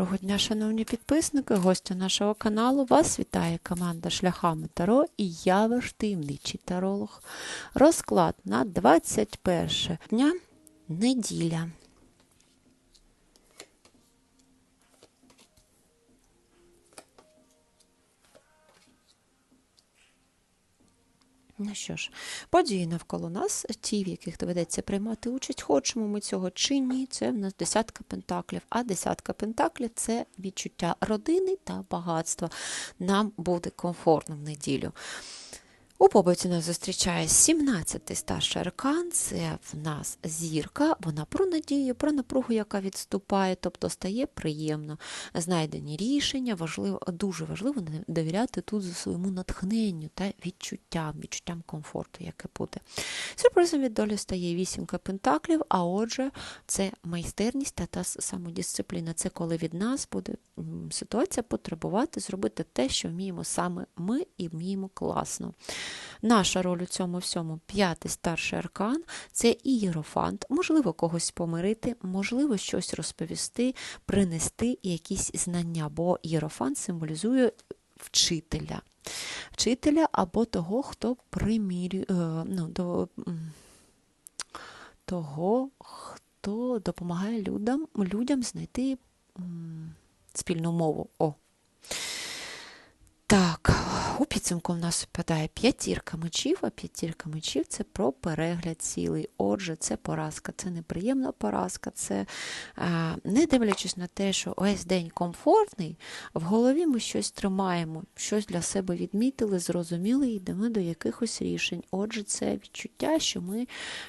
Доброго дня, шановні підписники, гості нашого каналу. Вас вітає команда Шляхами Таро і я ваш таємничий таролог. Розклад на 21 дня неділя. Ну що ж, події навколо нас, ті, в яких доведеться приймати участь, хочемо ми цього чи ні, це в нас десятка пентаклів. А десятка пентаклів це відчуття родини та багатства. Нам буде комфортно в неділю. У побуті нас зустрічає 17-й старший аркан, це в нас зірка, вона про надію, про напругу, яка відступає, тобто стає приємно. Знайдені рішення, важливо, дуже важливо довіряти тут своєму натхненню та відчуттям, відчуттям комфорту, яке буде. Сюрпризом від долі стає вісімка пентаклів, а отже, це майстерність та та самодисципліна. Це коли від нас буде ситуація потребувати зробити те, що вміємо саме ми і вміємо класно. Наша роль у цьому всьому п'ятий старший аркан це ієрофант, можливо, когось помирити, можливо, щось розповісти, принести якісь знання, бо ієрофант символізує вчителя. Вчителя або того, хто примірює, е, ну, до, того, хто допомагає людям, людям знайти спільну мову. О. Так, підсумку в нас випадає п'ятірка мечів, а п'ятірка мечів це про перегляд цілий. Отже, це поразка, це неприємна поразка, це не дивлячись на те, що весь день комфортний, в голові ми щось тримаємо, щось для себе відмітили, зрозуміли і йдемо до якихось рішень. Отже, це відчуття, що ми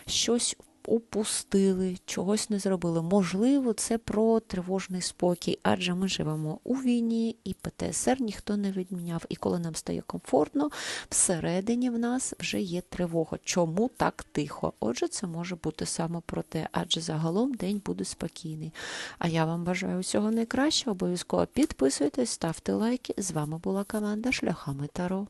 щось упустили, чогось не зробили. Можливо, це про тривожний спокій, адже ми живемо у війні, і ПТСР ніхто не відміняв. І коли нам стає комфортно, всередині в нас вже є тривога. Чому так тихо? Отже, це може бути саме про те, адже загалом день буде спокійний. А я вам бажаю усього найкращого. Обов'язково підписуйтесь, ставте лайки. З вами була команда Шляхами Таро.